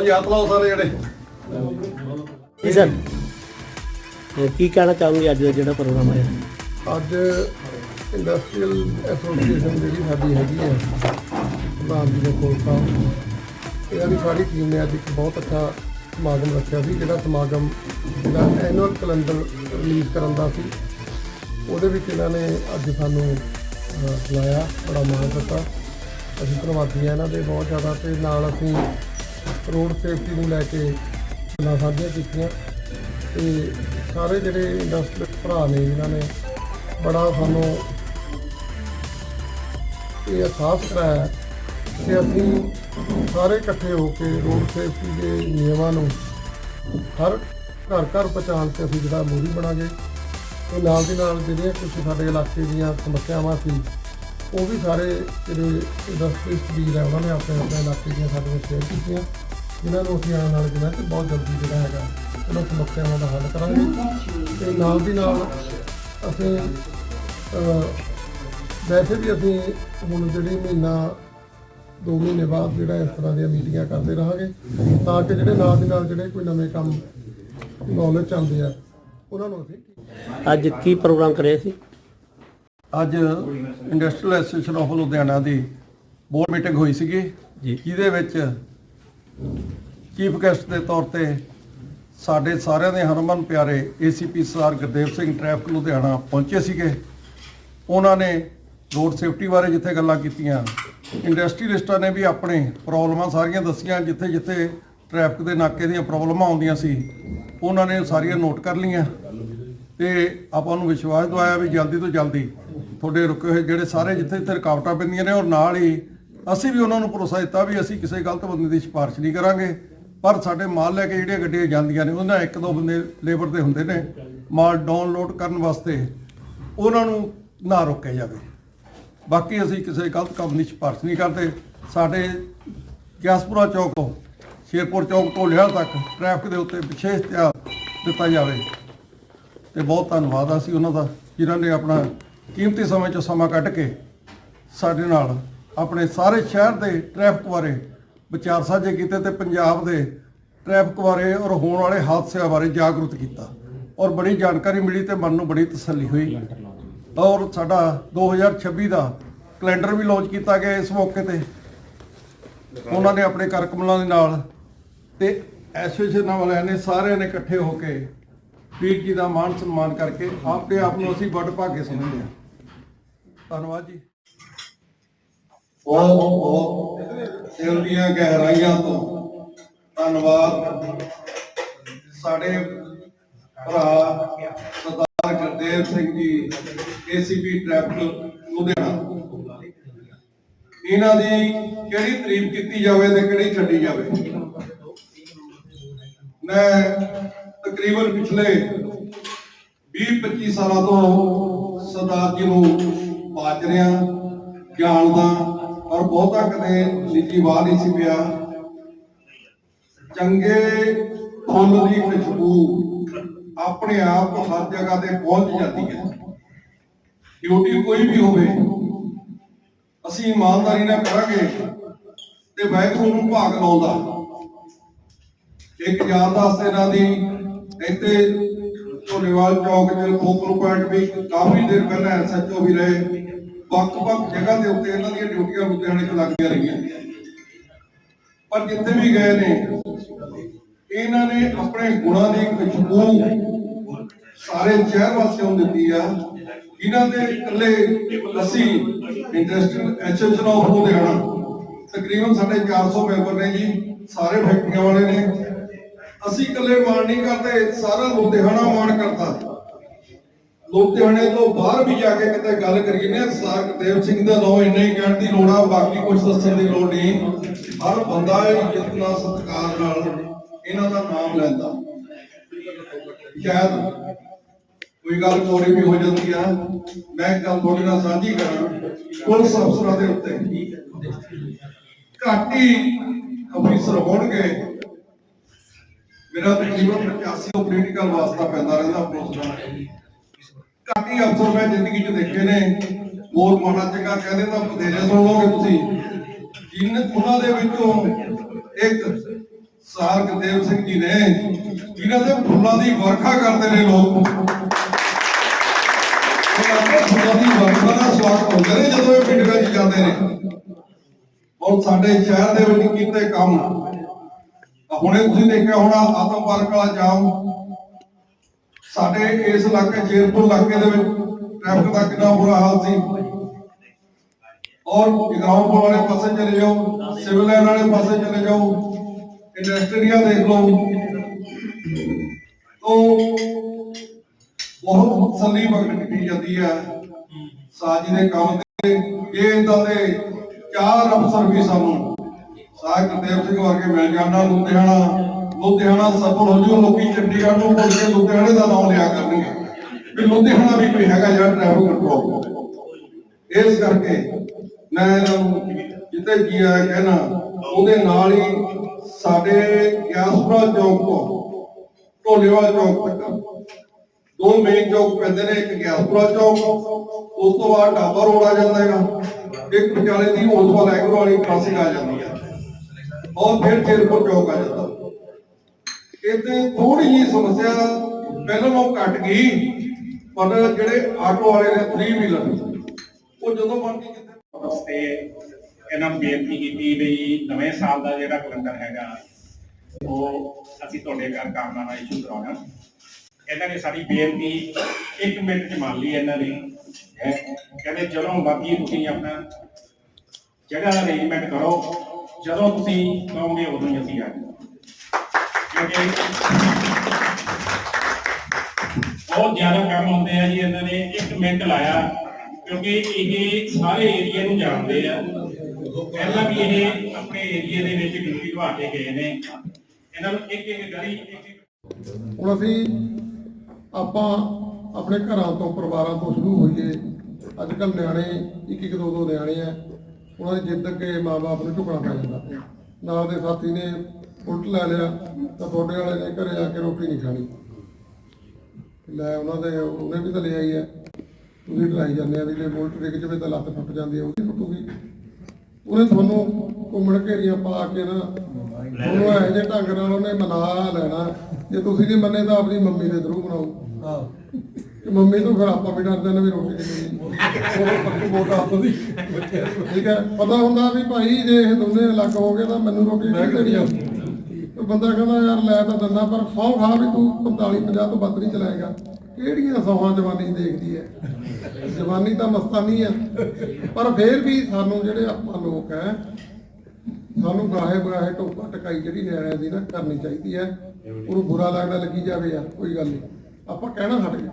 ਲੋ ਜੀ ਹੱਥ ਲਾਓ ਸਾਰੇ ਜਿਹੜੇ ਜੀ ਸਰ ਤੇ ਕੀ ਕਹਿਣਾ ਚਾਹੋਗੇ ਅੱਜ ਦਾ ਜਿਹੜਾ ਪ੍ਰੋਗਰਾਮ ਹੋਇਆ ਅੱਜ ਇੰਡਸਟਰੀਅਲ ਐਸੋਸੀਏਸ਼ਨ ਜਿਹੜੀ ਸਾਡੀ ਹੈਗੀ ਹੈ ਪ੍ਰਧਾਨ ਜੀ ਦੇ ਕੋਲ ਸਾਹਿਬ ਇਹਨਾਂ ਦੀ ਸਾਰੀ ਟੀਮ ਨੇ ਅੱਜ ਇੱਕ ਬਹੁਤ ਅੱਛਾ ਸਮਾਗਮ ਰੱਖਿਆ ਸੀ ਜਿਹੜਾ ਸਮਾਗਮ ਜਿਹੜਾ ਐਨੂਅਲ ਕੈਲੰਡਰ ਰਿਲੀਜ਼ ਕਰਨ ਦਾ ਸੀ। ਉਹਦੇ ਵਿੱਚ ਇਹਨਾਂ ਨੇ ਅੱਜ ਸਾਨੂੰ ਅਹ, ਬੁਲਾਇਆ ਬੜਾ ਮਾਣ ਦਿੱਤਾ। ਅਸੀਂ ਧੰਨਵਾਦੀ ਹਾਂ ਇਹਨਾਂ ਦੇ ਬਹੁਤ ਜ਼ਿਆਦਾ ਤੇ ਨਾਲ ਅਸੀਂ ਰੋਡ ਸੇਫਟੀ ਨੂੰ ਲੈ ਕੇ ਗੱਲਾਂ ਸਾਂਝੀਆਂ ਕੀਤੀਆਂ ਤੇ ਸਾਰੇ ਜਿਹੜੇ ਇੰਡਸਟਰੀ ਭਰਾ ਨੇ, ਇਹਨਾਂ ਨੇ ਬੜਾ ਸਾਨੂੰ ਇਹ ਅਹਿਸਾਸ ਕਰਾਇਆ ਕਿ ਅਸੀਂ ਸਾਰੇ ਇਕੱਠੇ ਹੋ ਕੇ ਰੋਡ ਸੇਫਟੀ ਦੇ ਨਿਯਮਾਂ ਨੂੰ ਹਰ ਘਰ ਘਰ ਪਹੁੰਚਾਉਣ ਤੇ ਅਸੀਂ ਜਿਹੜਾ ਮੂਰੀ ਬਣਾਂਗੇ। ਤੇ ਨਾਲ ਦੀ ਨਾਲ ਜਿਹੜੀਆਂ ਕੁਝ ਸਾਡੇ ਇਲਾਕੇ ਦੀਆਂ ਸਮੱਸਿਆਵਾਂ ਸੀ ਉਹ ਵੀ ਸਾਰੇ ਜਿਹੜੇ ਇੰਡਸਟਰੀਸਟ ਵੀਰ ਹੈ ਉਹਨਾਂ ਨੇ ਆਪਣੇ ਆਪਣੇ ਇਲਾਕੇ ਦੀਆਂ ਸਾਡੇ ਨਾਲ ਸ਼ੇਅਰ ਕੀਤੀਆਂ। ਜਿਨ੍ਹਾਂ ਨੂੰ ਅਸੀਂ ਆਉਣ ਨਾਲ ਜਿਹੜਾ 'ਚ ਬਹੁਤ ਜਲਦੀ ਜਿਹੜਾ ਹੈਗਾ, ਉਹਨਾਂ ਸਮੱਸਿਆਵਾਂ ਦਾ ਹੱਲ ਕਰਾਂਗੇ। ਤੇ ਨਾਲ ਦੀ ਨਾਲ ਅਸੀਂ ਵੈਸੇ ਵੀ ਅਸੀਂ ਹੁਣ ਜਿਹੜੀ ਮਹੀਨਾ, ਦੋ ਮਹੀਨੇ ਬਾਅਦ ਜਿਹੜਾ ਇਸ ਤਰ੍ਹਾਂ ਦੀਆਂ ਮੀਟਿੰਗਾਂ ਕਰਦੇ ਰਹਾਂਗੇ, ਤਾਂ ਕਿ ਜਿਹੜੇ ਨਾਲ ਦੀ ਨਾਲ ਜਿਹੜੇ ਕੋਈ ਨਵੇਂ ਕੰਮ ਨੌਲੇਜ ਚੱਲਦੇ ਆ, ਉਹਨਾਂ ਨੂੰ ਅਸੀਂ ਅੱਜ ਕੀ ਪ੍ਰੋਗਰਾਮ ਕਰਿਆ ਸੀ? ਅੱਜ ਇੰਡਸਟਰੀਅਲ ਐਸੋਸੀਏਸ਼ਨ ਆਫ ਲੁਧਿਆਣਾ ਦੀ ਬੋਰਡ ਮੀਟਿੰਗ ਹੋਈ ਸੀਗੀ ਜੀ। ਜਿਹਦੇ ਵਿੱਚ ਚੀਫ ਗੈਸਟ ਦੇ ਤੌਰ ਤੇ ਸਾਡੇ ਸਾਰਿਆਂ ਦੇ ਹਰਮਨ ਪਿਆਰੇ ACP sir Gurdev Singh traffic Ludhiana ਪਹੁੰਚੇ ਸੀਗੇ ਉਹਨਾਂ ਨੇ ਰੋਡ ਸੇਫਟੀ ਬਾਰੇ ਜਿੱਥੇ ਗੱਲਾਂ ਕੀਤੀਆਂ ਇੰਡਸਟਰੀਲਿਸਟਾਂ ਨੇ ਵੀ ਆਪਣੇ ਪ੍ਰੋਬਲਮਾਂ ਸਾਰੀਆਂ ਦੱਸੀਆਂ ਜਿੱਥੇ ਜਿੱਥੇ ਟ੍ਰੈਫਿਕ ਦੇ ਨਾਕੇ ਦੀਆਂ ਪ੍ਰੋਬਲਮਾਂ ਆਉਂਦੀਆਂ ਸੀ ਉਹਨਾਂ ਨੇ ਸਾਰੀਆਂ ਨੋਟ ਕਰ ਲਈਆਂ ਤੇ ਆਪਾਂ ਨੂੰ ਵਿਸ਼ਵਾਸ ਦਵਾਇਆ ਵੀ ਜਲਦੀ ਤੋਂ ਜਲਦੀ ਤੁਹਾਡੇ ਰੁਕੇ ਹੋਏ ਜਿਹੜੇ ਸਾਰੇ ਜਿੱਥੇ ਜਿੱਥੇ ਰੁਕਾਵਟਾਂ ਪੈਂਦੀਆਂ ਨੇ ਔਰ ਨਾਲ ਹੀ ਅਸੀਂ ਵੀ ਉਹਨਾਂ ਨੂੰ ਭਰੋਸਾ ਦਿੱਤਾ ਵੀ ਅਸੀਂ ਕਿਸੇ ਗਲਤ ਬੰਦੇ ਦੀ ਸਿਫਾਰਿਸ਼ ਨਹੀਂ ਕਰਾਂਗੇ। ਪਰ ਸਾਡੇ ਮਾਲ ਲੈ ਕੇ ਜਿਹੜੀਆਂ ਗੱਡੀਆਂ ਜਾਂਦੀਆਂ ਨੇ, ਉਹਨਾਂ ਇੱਕ ਦੋ ਬੰਦੇ ਲੇਬਰ ਦੇ ਹੁੰਦੇ ਨੇ, ਮਾਲ ਡਾਊਨਲੋਡ ਕਰਨ ਵਾਸਤੇ ਉਹਨਾਂ ਨੂੰ ਨਾ ਰੋਕਿਆ ਜਾਵੇ। ਬਾਕੀ ਅਸੀਂ ਕਿਸੇ ਗਲਤ ਕੰਮ ਦੀ ਸਿਫਾਰਿਸ਼ ਨਹੀਂ ਕਰਦੇ। ਸਾਡੇ ਗਿਆਸਪੁਰਾ ਚੌਕ ਤੋਂ ਸ਼ੇਰਪੁਰ ਚੌਕ ਤੋਂ ਲਿਆ ਤੱਕ ਟ੍ਰੈਫਿਕ ਦੇ ਉੱਤੇ ਵਿਸ਼ੇਸ਼ ਧਿਆਨ ਦਿੱਤਾ ਜਾਵੇ। ਤੇ ਬਹੁਤ ਧੰਨਵਾਦ ਆ ਸੀ ਉਹਨਾਂ ਦਾ, ਜਿਨ੍ਹਾਂ ਨੇ ਆਪਣਾ ਕੀਮਤੀ ਸਮੇਂ ਚੋਂ ਸਮਾਂ ਕੱਢ ਕੇ ਸਾਡੇ ਨਾਲ ਆਪਣੇ ਸਾਰੇ ਸ਼ਹਿਰ ਦੇ ਟ੍ਰੈਫਿਕ ਬਾਰੇ ਵਿਚਾਰ ਸਾਂਝੇ ਕੀਤੇ ਤੇ ਪੰਜਾਬ ਦੇ ਟ੍ਰੈਫਿਕ ਬਾਰੇ ਔਰ ਹੋਣ ਵਾਲੇ ਹਾਦਸਿਆਂ ਬਾਰੇ ਜਾਗਰੂਕ ਕੀਤਾ ਔਰ ਬੜੀ ਜਾਣਕਾਰੀ ਮਿਲੀ ਤੇ ਮਨ ਨੂੰ ਬੜੀ ਤਸੱਲੀ ਹੋਈ। ਔਰ ਸਾਡਾ 2026 ਦਾ ਕੈਲੰਡਰ ਵੀ ਲਾਂਚ ਕੀਤਾ ਗਿਆ ਇਸ ਮੌਕੇ ਤੇ। ਉਹਨਾਂ ਨੇ ਆਪਣੇ ਕਾਰਕੁਨਾਂ ਦੇ ਨਾਲ ਤੇ ਐਸੋਸੀਏਸ਼ਨਾਂ ਵਾਲਿਆਂ ਨੇ ਸਾਰਿਆਂ ਨੇ ਇਕੱਠੇ ਹੋ ਕੇ ਵੀਰ ਜੀ ਦਾ ਮਾਣ ਸਨਮਾਨ ਕਰਕੇ ਆਪਣੇ ਆਪ ਨੂੰ ਅਸੀਂ ਵੱਡ ਭਾਗੇ ਸਮਝਦੇ ਹਾਂ। ਧੰਨਵਾਦ ਜੀ। ਬਹੁਤ ਬਹੁਤ ਦਿਲ ਦੀਆਂ ਗਹਿਰਾਈਆਂ ਤੋਂ ਧੰਨਵਾਦ। ਸਾਡੇ ਭਰਾ ਸਰਦਾਰ ਗੁਰਦੇਵ ਸਿੰਘ ਜੀ ਏਸੀਪੀ ਟ੍ਰੈਫਿਕ ਲੁਧਿਆਣਾ। ਇਹਨਾਂ ਦੀ ਕਿਹੜੀ ਤਾਰੀਫ ਕੀਤੀ ਜਾਵੇ ਤੇ ਕਿਹੜੀ ਛੱਡੀ ਜਾਵੇ? ਮੈਂ ਤਕਰੀਬਨ ਪਿਛਲੇ 20-25 ਸਾਲਾਂ ਤੋਂ ਸਰਦਾਰ ਜੀ ਨੂੰ ਬਾਜ ਰਿਹਾ ਜਾਣਦਾ ਔਰ ਬਹੁਤਾ ਕਦੇ ਨਿੱਜੀ ਵਾਹ ਨਹੀਂ ਸੀ ਪਿਆ। ਚੰਗੇ ਫੁੱਲ ਦੀ ਖੁਸ਼ਬੂ ਆਪਣੇ ਆਪ ਹਰ ਜਗ੍ਹਾ ਤੇ ਪਹੁੰਚ ਜਾਂਦੀ ਹੈ। ਡਿਊਟੀ ਕੋਈ ਵੀ ਹੋਵੇ, ਅਸੀਂ ਇਮਾਨਦਾਰੀ ਨਾਲ ਕਰਾਂਗੇ ਤੇ ਵਾਹਿਗੁਰੂ ਨੂੰ ਭਾਗ ਲਾਉਂਦਾ। ਇੱਕ ਯਾਦਦਾਸਤ ਇਹਨਾਂ ਦੀ ਇੱਥੇ ਢੋਲੇਵਾਲ ਚੌਕ ਦੇ ਫੋਕਲ ਪੁਆਇੰਟ ਵੀ ਕਾਫੀ ਦੇਰ ਪਹਿਲਾਂ ਐਸਐਚਓ ਵੀ ਰਹੇ। ਵੱਖ-ਵੱਖ ਜਗ੍ਹਾ ਦੇ ਉੱਤੇ ਇਹਨਾਂ ਦੀਆਂ ਡਿਊਟੀਆਂ ਲੁਧਿਆਣੇ 'ਚ ਲੱਗਦੀਆਂ ਰਹੀਆਂ। ਪਰ ਜਿੱਥੇ ਵੀ ਗਏ ਨੇ, ਇਹਨਾਂ ਨੇ ਆਪਣੇ ਗੁਣਾਂ ਦੀ ਖੁਸ਼ਬੂ ਸਾਰੇ ਸ਼ਹਿਰ ਵਾਸੀਆਂ ਨੂੰ ਦਿੱਤੀ ਆ। ਇਹਨਾਂ ਦੇ ਇਕੱਲੇ ਅਸੀਂ ਇੰਡਸਟਰੀਅਲ ਐਸੋਸੀਏਸ਼ਨ ਆਫ ਲੁਧਿਆਣਾ ਤਕਰੀਬਨ ਸਾਡੇ 400 ਮੈਂਬਰ ਨੇ ਜੀ, ਸਾਰੇ ਫੈਕਟਰੀਆਂ ਵਾਲੇ ਨੇ। ਅਸੀਂ ਇਕੱਲੇ ਮਾਣ ਨਹੀਂ ਕਰਦੇ, ਸਾਰਾ ਲੁਧਿਆਣਾ ਮਾਣ ਕਰਦਾ। ਲੁਧਿਆਣੇ ਤੋਂ ਬਾਹਰ ਵੀ ਜਾ ਕੇ ਕਿਤੇ ਗੱਲ ਕਰੀਏ ਨੇ ਸਰਦੇਵ ਸਿੰਘ ਦਾ ਨਾਮ ਇੰਨਾ ਹੀ ਕਹਿਣ ਦੀ ਲੋੜ ਆ, ਬਾਕੀ ਕੁਝ ਦੱਸਣ ਦੀ ਲੋੜ ਨਹੀਂ। ਹਰ ਬੰਦਾ ਇੱਜ਼ਤ ਸਤਿਕਾਰ ਨਾਲ ਇਹਨਾਂ ਦਾ ਨਾਮ ਲੈਂਦਾ। ਸ਼ਾਇਦ ਕੋਈ ਗੱਲ ਚੋਰੀ ਵੀ ਹੋ ਜਾਂਦੀ ਆ। ਮੈਂ ਇੱਕ ਗੱਲ ਤੁਹਾਡੇ ਨਾਲ ਸਾਂਝੀ ਕਰਾਂ, ਪੁਲਿਸ ਅਫਸਰਾਂ ਦੇ ਉੱਤੇ। ਘੱਟ ਹੀ ਹੋਣਗੇ ਮੇਰਾ ਤਕਰੀਬਨ 85 ਤੋਂ ਪੋਲੀਟੀਕਲ ਵਾਸਤਾ ਪੈਂਦਾ ਰਹਿੰਦਾ ਪੁਲਿਸ ਦਾ ਅਫਸਰ ਮੈਂ ਜ਼ਿੰਦਗੀ 'ਚ ਦੇਖੇ ਨੇ, ਹੋਰ ਮਾੜਾ ਚੰਗਾ ਕਹਿੰਦੇ ਤਾਂ ਬਥੇਰੇ ਸੁਣ ਲਓਗੇ ਤੁਸੀਂ। ਜਿਨ ਉਹਨਾਂ ਦੇ ਵਿੱਚੋਂ ਇੱਕ ਸਾਰ ਗੁਰਦੇਵ ਸਿੰਘ ਜੀ ਨੇ, ਜਿਨ੍ਹਾਂ ਦੇ ਫੁੱਲਾਂ ਦੀ ਵਰਖਾ ਕਰਦੇ ਨੇ ਲੋਕ। ਫੁੱਲਾਂ ਦੀ ਵਰਖਾ ਦਾ ਸਵਾਗਤ ਹੁੰਦੇ ਨੇ ਜਦੋਂ ਇਹ ਪਿੰਡ ਵਿੱਚ ਜਾਂਦੇ ਨੇ। ਔਰ ਸਾਡੇ ਸ਼ਹਿਰ ਦੇ ਵਿੱਚ ਕੀਤੇ ਕੰਮ ਹੁਣੇ ਤੁਸੀਂ ਦੇਖਿਆ ਹੋਣਾ, ਆਤਮ ਪਾਰਕ ਵਾਲਾ ਜਾਮ। ਸਾਡੇ ਇਸ ਇਲਾਕੇ ਜੇਲਪੁਰ ਇਲਾਕੇ ਦੇ ਵਿੱਚ ਟ੍ਰੈਫਿਕ ਦਾ ਕਿੰਨਾ ਬੁਰਾ ਹਾਲ ਸੀ। ਔਰ ਜਗਰਾਉਂ ਵਾਲੇ ਪਾਸੇ ਚਲੇ ਜਾਓ ਸਿਵਲ ਲਾਈਨ ਵਾਲੇ ਪਾਸੇ ਚਲੇ ਜਾਓ ਇੰਡਸਟਰੀਆ ਦੇਖ ਲਓ। ਤੋਂ ਬਹੁਤ ਸੱਲੀ ਵਕਤ ਕੀਤੀ ਜਾਂਦੀ ਹੈ। ਸਾਜੀ ਦੇ ਕੰਮ ਤੇ ਇਹ ਇਦਾਂ ਦੇ ਚਾਰ ਅਫਸਰ ਵੀ ਸਾਨੂੰ ਸਾਹ ਗੁਰਦੇਵ ਸਿੰਘ ਵਰਗੇ ਮੈਂ ਜਾਣਾ ਲੁਧਿਆਣਾ ਲੁਧਿਆਣਾ ਸਫਲ ਹੋ ਜੂ ਲੋਕੀ ਚੰਡੀਗੜ੍ਹ ਨੂੰ ਭੁੱਲ ਕੇ ਲੁਧਿਆਣੇ ਦਾ ਨਾਮ ਲਿਆ ਕਰਨਗੇ। ਵੀ ਲੁਧਿਆਣਾ ਵੀ ਕੋਈ ਹੈਗਾ ਜਿਹੜਾ ਟ੍ਰੈਫਿਕ ਕੰਟਰੋਲ ਇਸ ਕਰਕੇ ਮੈਂ ਇਹਨਾਂ ਨੂੰ ਜਿੱਤੇ ਜੀ ਆਇਆ ਕਹਿਣਾ, ਉਹਦੇ ਨਾਲ ਹੀ ਸਾਡੇ ਗਿਆਸਪੁਰਾ ਚੌਕ ਤੋਂ ਢੋਲੇਵਾਲ ਚੌਕ ਤੱਕ ਦੋ ਮੇਨ ਚੌਕ ਪੈਂਦੇ ਨੇ, ਇੱਕ ਗਿਆਸਪੁਰਾ ਚੌਕ, ਉਸ ਤੋਂ ਬਾਅਦ ਢਾਬਾ ਰੋਡ ਆ ਜਾਂਦਾ ਹੈਗਾ। ਇੱਕ ਵਿਚਾਲੇ ਦੀ ਉਸ ਹੋਸਵਾਲ ਐਗਰੋ ਵਾਲੀ ਕ੍ਰਾਸਿੰਗ ਆ ਜਾਂਦੀ ਹੈ ਔਰ ਫਿਰ ਚੇਰਪੁਰ ਚੌਕ ਆ ਜਾਂਦਾ ਇੱਥੇ ਥੋੜੀ ਜਿਹੀ ਸਮੱਸਿਆ ਪਹਿਲਾਂ ਨਾਲੋਂ ਘਟ ਗਈ ਪਰ ਜਿਹੜੇ ਆਟੋ ਵਾਲੇ ਨੇ 3 ਵੀਲਰ ਉਹ ਜਦੋਂ ਮਰਜ਼ੀ ਕਿਤੇ ਵਾਸਤੇ ਇਹਨਾਂ ਬੇਨਤੀ ਕੀਤੀ ਵੀ ਨਵੇਂ ਸਾਲ ਦਾ ਜਿਹੜਾ ਕੈਲੰਡਰ ਹੈਗਾ ਉਹ ਅਸੀਂ ਤੁਹਾਡੇ ਘਰ ਕਾਮਨਾ ਨਾਲ ਇਸ਼ੂ ਕਰਾਉਣਾ ਇਹਨਾਂ ਨੇ ਸਾਡੀ ਬੇਨਤੀ ਇੱਕ ਮਿੰਟ ਚ ਮੰਨ ਲਈ ਇਹਨਾਂ ਨੇ ਕਹਿੰਦੇ ਚਲੋ ਬਾਕੀ ਤੁਸੀਂ ਆਪਣਾ ਜਗ੍ਹਾ ਅਰੇਂਜਮੈਂਟ ਕਰੋ ਜਦੋਂ ਤੁਸੀਂ ਕਹੋਗੇ ਉਦੋਂ ਹੀ ਅਸੀਂ ਆ ਜਾਵਾਂਗੇ। ਬਹੁਤ ਜ਼ਿਆਦਾ ਕੰਮ ਹੁੰਦੇ ਆ ਜੀ ਇਹਨਾਂ ਨੇ, ਇੱਕ ਮਿੰਟ ਲਾਇਆ, ਕਿਉਂਕਿ ਇਹ ਸਾਰੇ ਏਰੀਆ ਨੂੰ ਜਾਣਦੇ ਆ। ਪਹਿਲਾਂ ਵੀ ਇਹ ਆਪਣੇ ਏਰੀਆ ਦੇ ਵਿੱਚ ਡਿਊਟੀ ਨਿਭਾ ਕੇ ਗਏ ਨੇ। ਇਹਨਾਂ ਨੂੰ ਇੱਕ ਇੱਕ ਗਲੀ ਹੁਣ ਅਸੀਂ ਆਪਾਂ ਆਪਣੇ ਘਰਾਂ ਤੋਂ ਪਰਿਵਾਰਾਂ ਤੋਂ ਸ਼ੁਰੂ ਹੋਈਏ। ਅੱਜ ਕੱਲ ਨਿਆਣੇ ਇੱਕ ਇੱਕ ਦੋ ਦੋ ਨਿਆਣੇ ਆ। ਉਹਨਾਂ ਦੀ ਜਿੱਦ ਅੱਗੇ ਮਾਪੇ ਨੂੰ ਝੁਕਣਾ ਪੈ ਜਾਂਦਾ। ਨਾਲ ਦੇ ਸਾਥੀ ਨੇ ਉਲਟ ਲੈ ਲਿਆ ਤਾਂ ਤੁਹਾਡੇ ਵਾਲੇ ਨੇ ਘਰੇ ਆ ਕੇ ਰੋਟੀ ਨਹੀਂ ਖਾਣੀ। ਲੈ ਉਹਨਾਂ ਦੇ ਉਹਨੇ ਵੀ ਤਾਂ ਲਿਆ ਹੀ। ਹੈ ਤੁਸੀਂ ਡਰਾਈ ਜਾਂਦੇ ਆ ਵੀ ਜੇ ਬੁਲਟ ਡਿੱਗ ਜਵੇ ਤਾਂ ਲੱਤ ਟੁੱਟ ਜਾਂਦੀ ਹੈ ਉਹਦੀ ਟੁੱਟੂਗੀ ਉਹਨੇ ਤੁਹਾਨੂੰ ਘੁੰਮਣ ਘੇਰੀਆਂ ਪਾ ਕੇ ਨਾ ਤੁਹਾਨੂੰ ਇਹੋ ਜਿਹੇ ਢੰਗ ਨਾਲ ਉਹਨੇ ਮਨਾ ਲੈਣਾ। ਜੇ ਤੁਸੀਂ ਨਹੀਂ ਮੰਨੇ ਤਾਂ ਆਪਣੀ ਮੰਮੀ ਦੇ ਥਰੂ ਬਣਾਓ। ਕਿ ਮੰਮੀ ਤੋਂ ਫਿਰ ਆਪਾਂ ਵੀ ਡਰਦੇ ਨੇ ਵੀ ਰੋਟੀ ਨਹੀਂ ਉਹ ਪੱਕੀ ਵੋਟ ਆਪੋ ਦੀ ਠੀਕ ਹੈ ਪਤਾ ਹੁੰਦਾ ਵੀ ਭਾਈ ਜੇ ਇਹ ਦੋਨੇ ਅਲੱਗ ਹੋ ਗਏ ਤਾਂ ਮੈਨੂੰ ਰੋਟੀ ਨਹੀਂ ਦੇਣੀ। ਆ ਬੰਦਾ ਕਹਿੰਦਾ ਯਾਰ ਲੈ ਤਾਂ ਦਿੰਦਾ ਪਰ ਸੌ ਖਾ ਵੀ ਤੂੰ 45 50 ਤੋਂ ਵੱਧ ਨਹੀਂ ਚਲਾਏਗਾ। ਕਿਹੜੀਆਂ ਸੌਹਾਂ ਜਵਾਨੀ ਦੇਖਦੀ ਹੈ ਜਵਾਨੀ ਤਾਂ ਮਸਤਾਨੀ ਹੈ ਪਰ ਫੇਰ ਵੀ ਸਾਨੂੰ ਜਿਹੜੇ ਆਪਾਂ ਲੋਕ ਹੈ ਸਾਨੂੰ ਗਾਹੇ ਬਗਾਹੇ ਟੋਪਾ ਟਕਾਈ ਜਿਹੜੀ ਨਿਆਣਿਆਂ ਦੀ ਨਾ ਕਰਨੀ ਚਾਹੀਦੀ ਹੈ ਉਹਨੂੰ ਬੁਰਾ ਲੱਗਦਾ ਲੱਗੀ ਜਾਵੇ ਯਾਰ ਕੋਈ ਗੱਲ ਨਹੀਂ ਆਪਾਂ ਕਹਿਣਾ ਹਟ ਗਿਆ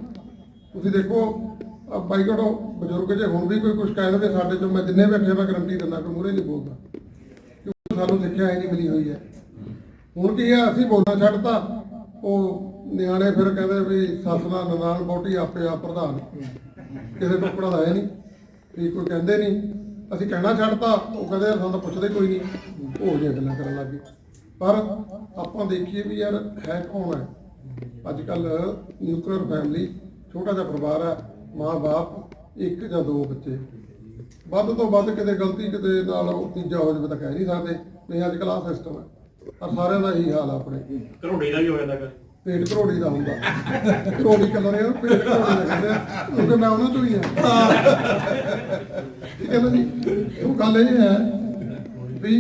ਤੁਸੀਂ ਦੇਖੋ ਬਾਈ ਕੋਲ ਬਜ਼ੁਰਗ ਜੇ ਹੁਣ ਵੀ ਕੋਈ ਕੁਝ ਕਹਿ ਦੇਵੇ ਸਾਡੇ ਚੋਂ ਮੈਂ ਜਿੰਨੇ ਬੈਠੇ ਮੈਂ ਗਰੰਟੀ ਦਿੰਦਾ ਕਿ ਮੂਹਰੇ ਨਹੀਂ ਬੋਲਦਾ। ਕਿਉਂਕਿ ਸਾਨੂੰ ਸਿੱਖਿਆ ਹੀ ਨਹੀਂ ਮਿਲੀ ਹੋਈ ਹੈ। ਹੁਣ ਕੀ ਹੈ ਅਸੀਂ ਬੋਲਣਾ ਛੱਡਤਾ। ਉਹ ਨਿਆਣੇ ਫਿਰ ਕਹਿੰਦੇ ਵੀ ਸੱਸ ਨਾਲ ਨਨਾਣ ਬੋਟੀ ਆਪੇ ਆ, ਪ੍ਰਧਾਨ। ਕਿਸੇ ਟੁਕੜਾ ਦਾ ਹੈ ਨਹੀਂ, ਵੀ ਕੋਈ ਕਹਿੰਦੇ ਨਹੀਂ। ਅਸੀਂ ਕਹਿਣਾ ਛੱਡਤਾ, ਉਹ ਕਹਿੰਦੇ ਸਾਨੂੰ ਤਾਂ ਪੁੱਛਦੇ ਕੋਈ ਨਹੀਂ। ਉਹ ਜਿਹੀਆਂ ਗੱਲਾਂ ਕਰਨ ਲੱਗ ਗਏ। ਪਰ ਆਪਾਂ ਦੇਖੀਏ ਵੀ ਯਾਰ, ਹੈ ਕੌਣ ਹੈ? ਅੱਜ ਕੱਲ ਨਿਊਕਲੀਅਰ ਫੈਮਿਲੀ ਛੋਟਾ ਜਿਹਾ ਪਰਿਵਾਰ ਹੈ। ਮਾਂ-ਬਾਪ ਇੱਕ ਜਾਂ ਦੋ ਬੱਚੇ। ਵੱਧ ਤੋਂ ਵੱਧ ਕਿਤੇ ਗਲਤੀ ਕਿਤੇ ਨਾਲ ਉਹ ਤੀਜਾ ਹੋ ਜਾਵੇ ਤਾਂ ਕਹਿ ਨਹੀਂ ਸਕਦੇ। ਨਹੀਂ ਅੱਜ ਕੱਲ ਆਹ ਸਿਸਟਮ ਹੈ। ਪਰ ਸਾਰਿਆਂ ਦਾ ਇਹੀ ਹਾਲ ਆ ਆਪਣੇ। ਘਰੋੜੀ ਦਾ ਵੀ ਹੋ ਜਾਂਦਾ ਪੇਟ ਘਰੋੜੀ ਦਾ ਹੁੰਦਾ। ਘਰੋੜੀ ਕਲਰ ਯਾਰ ਪੇਟ ਘਰੋੜੀ ਦਾ ਕਹਿੰਦੇ ਆ। ਕਿਉਂਕਿ ਮੈਂ ਉਹਨਾਂ ਤੋਂ ਹੀ ਆ। ਠੀਕ ਹੈ ਨਾ ਜੀ? ਉਹ ਗੱਲ ਇਹ ਹੈ ਵੀ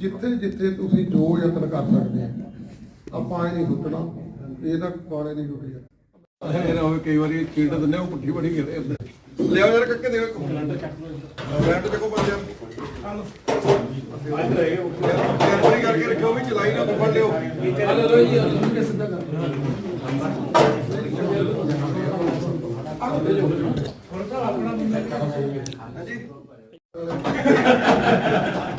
ਜਿੱਥੇ ਜਿੱਥੇ ਤੁਸੀਂ ਜੋ ਯਤਨ ਕਰ ਸਕਦੇ ਆ ਆਪਾਂ ਇਹ ਨਹੀਂ ਸੁੱਟਣਾ। ਇਹ ਤਾਂ ਪਾਣੇ ਦੀ ਡਿਊਟੀ ਹੈ ਇਹ ਨਾ ਹੋਵੇ ਕਈ ਵਾਰੀ ਚੀਟ ਦਿੰਦੇ ਉਹ ਪੁੱਠੀ ਬੜੀ ਗਿਰੇ ਲਿਆਓ ਯਾਰ ਕੱਕੇ ਦੇ ਬਲੈਂਡ ਚੱਕੋ ਪੰਜ ਯਾਰ ਬੜੀ ਕਰਕੇ ਰੱਖਿਓ ਵੀ ਚਲਾਈ ਨਾ ਫੜ ਲਿਓ। ਹਾਂਜੀ।